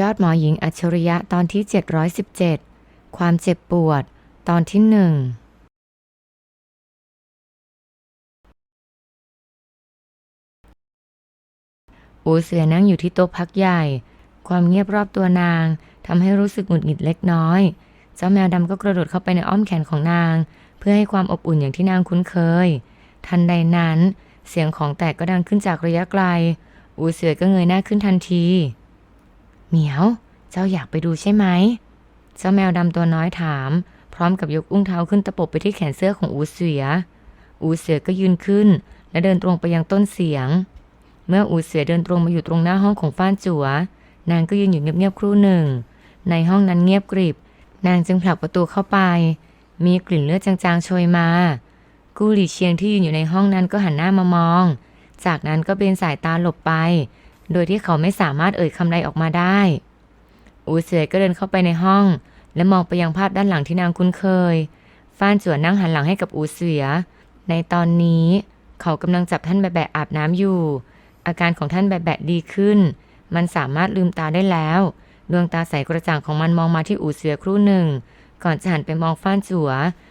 ยอดหมอหญิงอัจฉริยะตอนที่ 717 ความเจ็บปวด ตอนที่หนึ่งอูเสือนั่งอยู่ที่โต๊ะพักใหญ่ ความเงียบรอบตัวนางทำให้รู้สึกหงุดหงิดเล็กน้อย เจ้าแมวดำก็กระโดดเข้าไปในอ้อมแขนของนาง เพื่อให้ความอบอุ่นอย่างที่นางคุ้นเคย ทันใดนั้น เสียงของแตกก็ดังขึ้นจากระยะไกล อูเสือก็เงยหน้าขึ้นทันที เหมียว เจ้าอยากไปดูใช่ไหม เจ้าแมวดำตัวน้อยถาม พร้อมกับยกอุ้งเท้าขึ้นตะปบไปที่แขนเสื้อของอูเสือ อูเสือก็ยืนขึ้น และเดินตรงไปยังต้นเสียง เมื่ออูเสือเดินตรงมาอยู่ตรงหน้าห้องของฟ้านจัวนางก็ยืนอยู่เงียบๆครู่หนึ่ง ในห้องนั้นเงียบกริบ นางจึงผลักประตูเข้าไป มีกลิ่นเลือดจางๆโชยมา กู้หลี่เชียงที่ยืนอยู่ในห้องนั้นก็หันหน้ามามอง จากนั้นก็เบนสายตาหลบไป โดยที่เขาไม่สามารถเอ่ยคำใดออกมาได้ อูเสือก็เดินเข้าไปในห้อง และมองไปยังภาพด้านหลังที่นางคุ้นเคย ฟ้านจั่วนั่งหันหลังให้กับอูเสือในตอนนี้เขากำลังจับท่านแบะๆอาบน้ำอยู่ อาการของท่านแบะๆดีขึ้น มันสามารถลืมตาได้แล้ว ดวงตาใสกระจ่างของมันมองมาที่อูเสือครู่หนึ่ง ก่อนจะหันไปมองฟ้านจั่ว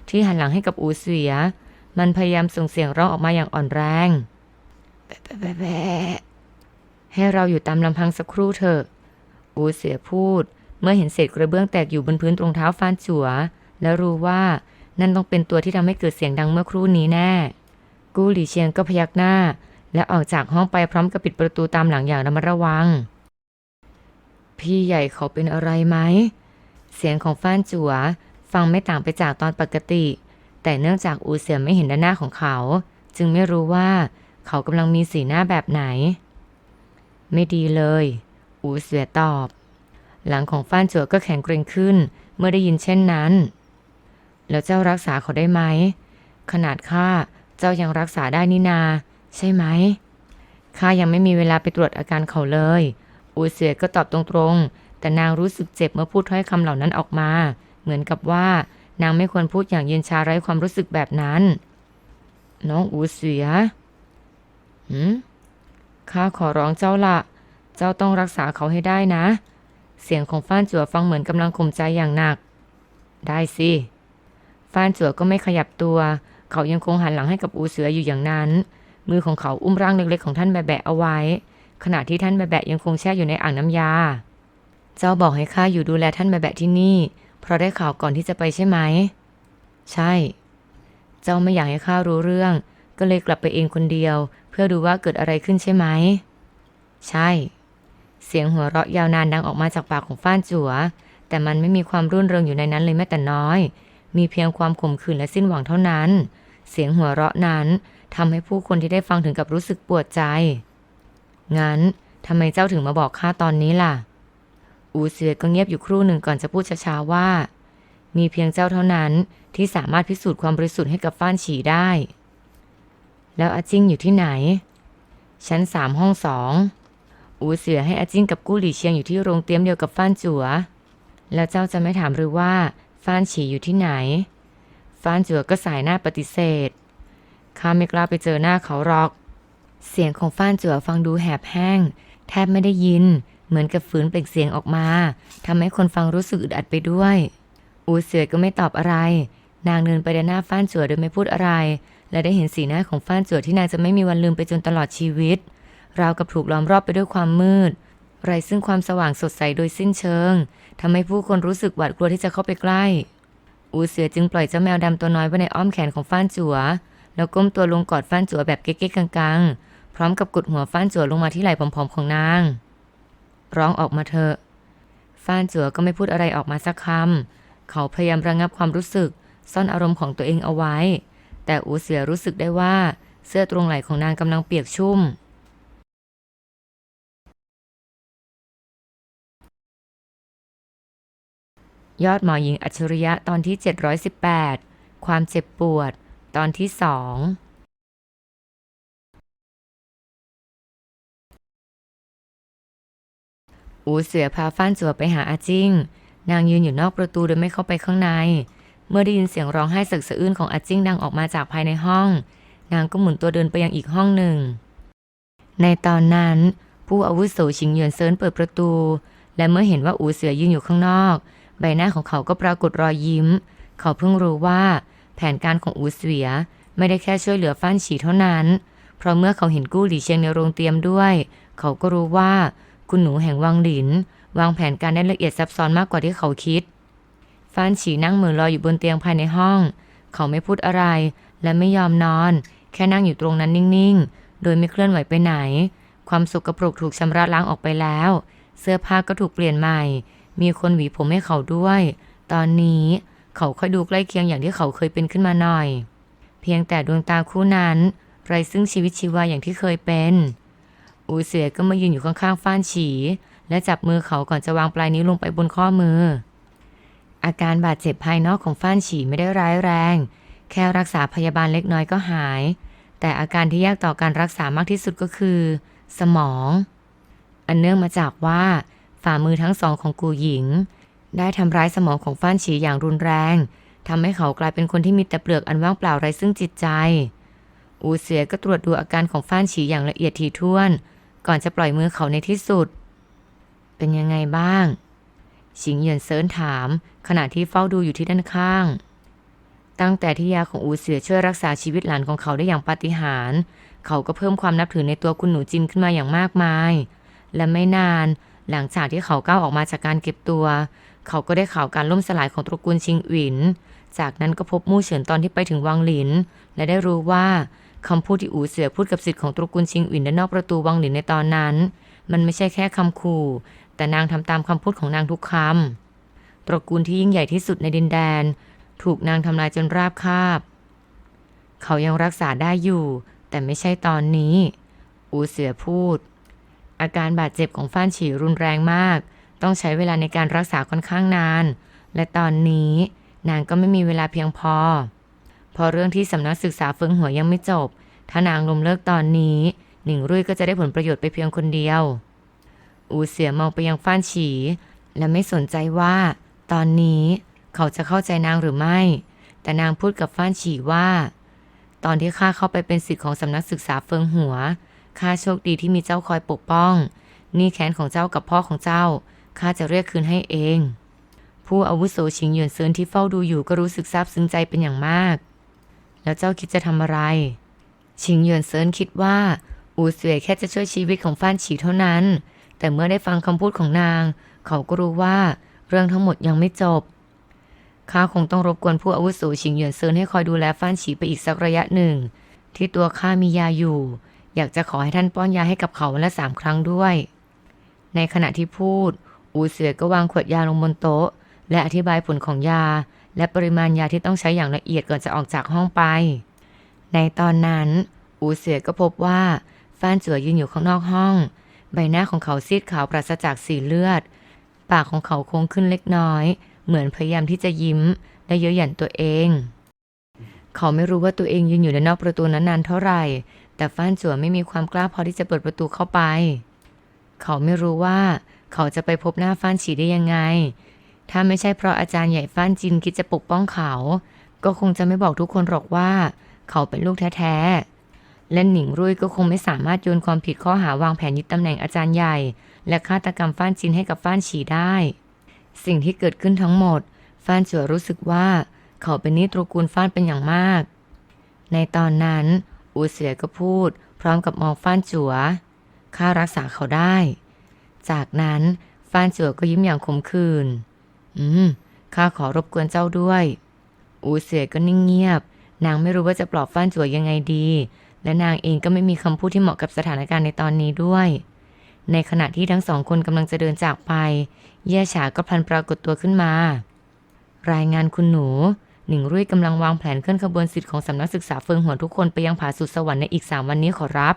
ที่หันหลังให้กับอูเสือมันพยายามส่งเสียงร้องออกมาอย่างอ่อนแรงแบะแบะแบะ ให้เราอยู่ตามลำพังสักครู่เถอะ อูเสือพูด เมื่อเห็นเศษกระเบื้องแตกอยู่บนพื้นตรงเท้าฟ้านจัว แล้วรู้ว่านั่นต้องเป็นตัวที่ทำให้เกิดเสียงดังเมื่อครู่นี้แน่ กู้หลี่เชียงก็พยักหน้า และออกจากห้องไปพร้อมกับปิดประตูตามหลังอย่างระมัดระวัง พี่ใหญ่เขาเป็นอะไรไหม เสียงของฟ้านจัวฟังไม่ต่างไปจากตอนปกติ แต่เนื่องจากอูเสือไม่เห็นด้านหน้าของเขา จึงไม่รู้ว่าเขากำลังมีสีหน้าแบบไหน ไม่ดีเลย อูเสือตอบ หลังของฟ้านจัวก็แข็งเกร็งขึ้น เมื่อได้ยินเช่นนั้น แล้วเจ้ารักษาเขาได้ไหม ขนาดข้าเจ้ายังรักษาได้นี่นา ใช่ไหมข้ายังไม่มีเวลาไปตรวจอาการเขาเลย อูเสือก็ตอบตรงๆ แต่นางรู้สึกเจ็บเมื่อพูดถ้อยคำเหล่านั้นออกมา เหมือนกับว่านางไม่ควรพูดอย่างเย็นชาไร้ความรู้สึกแบบนั้น น้องอูเสือหืม ข้าขอร้องเจ้าละ เจ้าต้องรักษาเขาให้ได้นะ เสียงของฟ้านจั่วฟังเหมือนกำลังข่มใจอย่างหนัก ได้สิ ฟ้านจั่วก็ไม่ขยับตัว เขายังคงหันหลังให้กับอูเสืออยู่อย่างนั้น มือของเขาอุ้มร่างเล็กๆของท่านแบะๆเอาไว้ ขณะที่ท่านแบะๆยังคงแช่อยู่ในอ่างน้ำยา เจ้าบอกให้ข้าอยู่ดูแลท่านแบะๆที่นี่ เพราะได้ข่าวก่อนที่จะไปใช่ไหม ใช่ เจ้าไม่อยากให้ข้ารู้เรื่อง ก็เลยกลับไปเองคนเดียว เพื่อดูว่าเกิดอะไรขึ้นใช่ไหม ใช่ เสียงหัวเราะยาวนานดังออกมาจากปากของฟ้านจัวแต่มันไม่มีความรื่นเริงอยู่ในนั้นเลยแม้แต่น้อย มีเพียงความขมขื่นและสิ้นหวังเท่านั้น เสียงหัวเราะนั้นทำให้ผู้คนที่ได้ฟังถึงกับรู้สึกปวดใจ งั้นทำไมเจ้าถึงมาบอกข้าตอนนี้ล่ะ อูเสือก็เงียบอยู่ครู่หนึ่งก่อนจะพูดช้าๆว่า มีเพียงเจ้าเท่านั้นที่สามารถพิสูจน์ความบริสุทธิ์ให้กับฟ้านฉีได้ แล้วอาจิ้งอยู่ที่ไหน ชั้นสามห้องสองอูเสือให้อาจิ้งกับกู้หลี่เชียงอยู่ที่โรงเตรียมเดียวกับฟ้านจัวแล้วเจ้าจะไม่ถามหรือว่าฟ้านฉีอยู่ที่ไหน ฟ้านจัวก็สายหน้าปฏิเสธข้าไม่กล้าไปเจอหน้าเขาหรอก เสียงของฟ้านจัวฟังดูแหบแห้ง แทบไม่ได้ยิน เหมือนกับฝืนเปล่งเสียงออกมาทำให้คนฟังรู้สึกอึดอัดไปด้วย อูเสือก็ไม่ตอบอะไร นางเดินไปด้านหน้าฟ้านจัวโดยไม่พูดอะไร และได้เห็นสีหน้าของฟ้านจัวที่นางจะไม่มีวันลืมไปจนตลอดชีวิต ราวกับถูกล้อมรอบไปด้วยความมืด ไรซึ่งความสว่างสดใสโดยสิ้นเชิงทำให้ผู้คนรู้สึกหวาดกลัวที่จะเข้าไปใกล้ อูเสือจึงปล่อยเจ้าแมวดำตัวน้อยไว้ในอ้อมแขนของฟ้านจัว แล้วก้มตัวลงกอดฟ้านจัวแบบเก๊กๆกังๆ พร้อมกับกดหัวฟ้านจัวลงมาที่ไหล่ผอมๆของนาง ร้องออกมาเถอะฟ้านจัวก็ไม่พูดอะไรออกมาสักคำเขาพยายามระงับความรู้สึก ซ่อนอารมณ์ของตัวเองเอาไว้ แต่อูเสือรู้สึกได้ว่าเสื้อตรงไหล่ของนางกำลังเปียกชุ่ม ยอดหมอหญิงอัจฉริยะตอนที่ 718 ความเจ็บปวด ตอนที่สองอูเสือพาฟ้านจัวไปหาอาจิ้ง นางยืนอยู่นอกประตูโดยไม่เข้าไปข้างใน เมื่อได้ยินเสียงร้องไห้สึกสะอื้นของอาจิ้งดังออกมาจากภายในห้อง นางก็หมุนตัวเดินไปยังอีกห้องหนึ่ง ในตอนนั้น ผู้อาวุโสชิงเหยียนเซินเปิดประตู และเมื่อเห็นว่าอูเสือยืนอยู่ข้างนอก ใบหน้าของเขาก็ปรากฏรอยยิ้ม เขาเพิ่งรู้ว่า แผนการของอูเสือไม่ได้แค่ช่วยเหลือฟ้านฉีเท่านั้น เพราะเมื่อเขาเห็นกู้หลี่เชียงในโรงเตรียมด้วย เขาก็รู้ว่าคุณหนูแห่งวังหลิน วางแผนการได้ละเอียดซับซ้อนมากกว่าที่เขาคิด ฟ้านฉีนั่งเหมือลอยอยู่บนเตียงภายในห้อง เขาไม่พูดอะไร และไม่ยอมนอน แค่นั่งอยู่ตรงนั้นนิ่งๆ โดยไม่เคลื่อนไหวไปไหน ความสุกระปรกถูกชำระล้างออกไปแล้ว เสื้อผ้าก็ถูกเปลี่ยนใหม่ มีคนหวีผมให้เขาด้วย ตอนนี้เขาค่อยดูใกล้เคียงอย่างที่เขาเคยเป็นขึ้นมาหน่อย เพียงแต่ดวงตาคู่นั้น ไรซึ่งชีวิตชีวาอย่างที่เคยเป็น อูเสือก็มายืนอยู่ข้างๆฟ้านฉี และจับมือเขาก่อนจะวางปลายนิ้วลงไปบนข้อมือ อาการบาดเจ็บภายนอกของฟ้านฉีไม่ได้ร้ายแรง แค่รักษาพยาบาลเล็กน้อยก็หาย แต่อาการที่ยากต่อการรักษามากที่สุดก็คือ สมอง อันเนื่องมาจากว่า ฝ่ามือทั้งสองของกูหญิง ได้ทำร้ายสมองของฟ้านฉีอย่างรุนแรงทำให้เขากลายเป็นคนที่มีแต่เปลือกอันว่างเปล่าไร้ซึ่งจิตใจ อูเสียก็ตรวจดูอาการของฟ้านฉีอย่างละเอียดถี่ถ้วน ก่อนจะปล่อยมือเขาในที่สุด เป็นยังไงบ้าง ชิงเหยินเซินถาม ขณะที่เฝ้าดูอยู่ที่ด้านข้าง ตั้งแต่ที่ยาของอูเสือช่วยรักษาชีวิตหลานของเขาได้อย่างปาฏิหาริย์เขาก็เพิ่มความนับถือในตัวคุณหนูจินขึ้นมาอย่างมากมาย และไม่นานหลังจากที่เขาก้าวออกมาจากการเก็บตัว เขาก็ได้ข่าวการล่มสลายของตระกูลชิงหวิน จากนั้นก็พบมู่เฉินตอนที่ไปถึงวังหลิน และได้รู้ว่าคำพูดที่อูเสือพูดกับสิทธิ์ของตระกูลชิงหวินด้านนอกประตูวังหลินในตอนนั้น มันไม่ใช่แค่คำขู่ แต่นางทำตามคำพูดของนางทุกคำตระกูลที่ยิ่งใหญ่ที่สุดในดินแดน ถูกนางทำลายจนราบคาบ เขายังรักษาได้อยู่ แต่ไม่ใช่ตอนนี้ อูเสือพูด อาการบาดเจ็บของฟ้านฉีรุนแรงมาก ต้องใช้เวลาในการรักษาค่อนข้างนาน และตอนนี้นางก็ไม่มีเวลาเพียงพอเพอเรื่องที่สำนักศึกษาเฟิงหัวยังไม่จบ ถ้านางลมเลิกตอนนี้ หนิงรุ่ยก็จะได้ผลประโยชน์ไปเพียงคนเดียว อูเสียมองไปยังฟ้านฉี และไม่สนใจว่า ตอนนี้เขาจะเข้าใจนางหรือไม่ แต่นางพูดกับฟ้านฉีว่า ตอนที่ข้าเข้าไปเป็นศิษย์ของสำนักศึกษาเฟิงหัวข้าโชคดีที่มีเจ้าคอยปกป้องนี่แค้นของเจ้ากับพ่อของเจ้าข้าจะเรียกคืนให้เอง ผู้อาวุโสชิงหยินเซินที่เฝ้าดูอยู่ก็รู้สึกซาบซึ้งใจเป็นอย่างมาก แล้วเจ้าคิดจะทำอะไร ชิงหยินเซินคิดว่า อูเสวยแค่จะช่วยชีวิตของฟ้านฉีเท่านั้น แต่เมื่อได้ฟังคำพูดของนาง เขาก็รู้ว่าเรื่องทั้งหมดยังไม่จบ ข้าคงต้องรบกวนผู้อาวุโสชิงเหยินเซินให้คอยดูแลฟ้านฉีไปอีกสักระยะหนึ่ง ที่ตัวข้ามียาอยู่ อยากจะขอให้ท่านป้อนยาให้กับเขาวันละสามครั้งด้วย ในขณะที่พูด อูเสือก็วางขวดยาลงบนโต๊ะ และอธิบายผลของยา และปริมาณยาที่ต้องใช้อย่างละเอียดก่อนจะออกจากห้องไป ในตอนนั้น อูเสือก็พบว่าฟ้านจั่วยืนอยู่ข้างนอกห้อง ใบหน้าของเขาซีดขาวปราศจากสีเลือด ปากของเขาโค้งขึ้นเล็กน้อย เหมือนพยายามที่จะยิ้ม และเย้ยหยันตัวเอง เขาไม่รู้ว่าตัวเองยืนอยู่ในนอกประตูนั้นนานเท่าไหร่ แต่ฟ้านจั่วไม่มีความกล้าพอที่จะเปิดประตูเข้าไป เขาไม่รู้ว่า เขาจะไปพบหน้าฟ้านฉีได้ยังไง ถ้าไม่ใช่เพราะอาจารย์ใหญ่ฟ้านจินคิดจะปกป้องเขา ก็คงจะไม่บอกทุกคนหรอกว่า เขาเป็นลูกแท้ๆ และหนิงรุ่ยก็คงไม่สามารถโยนความผิดข้อหาวางแผนยึดตำแหน่งอาจารย์ใหญ่ และฆาตกรรมฟ้านจินให้กับฟ้านฉีได้ สิ่งที่เกิดขึ้นทั้งหมด ฟ้านจั่วรู้สึกว่า เขาเป็นนี้ตระกูลฟ้านเป็นอย่างมาก ในตอนนั้นอูเสียก็พูด พร้อมกับมองฟ้านจัวข้ารักษาเขาได้ จากนั้นฟ้านจั่วก็ยิ้มอย่างขมขื่นอืมข้าขอรบกวนเจ้าด้วย อูเสียก็นิ่งเงียบ นางไม่รู้ว่าจะปลอบฟ้านจั่วยังไงดี และนางเองก็ไม่มีคำพูดที่เหมาะกับสถานการณ์ในตอนนี้ด้วย ในขณะที่ทั้งสองคนกำลังจะเดินจากไป เย่ฉาก็พลันปรากฏตัวขึ้นมา รายงานคุณหนู หนิงรุ่ยกำลังวางแผนเคลื่อนขบวนสิทธิ์ของสำนักศึกษาเฟิงหัวนทุกคนไปยังผาสุดสวรรค์ในอีกสามวันนี้ขอรับ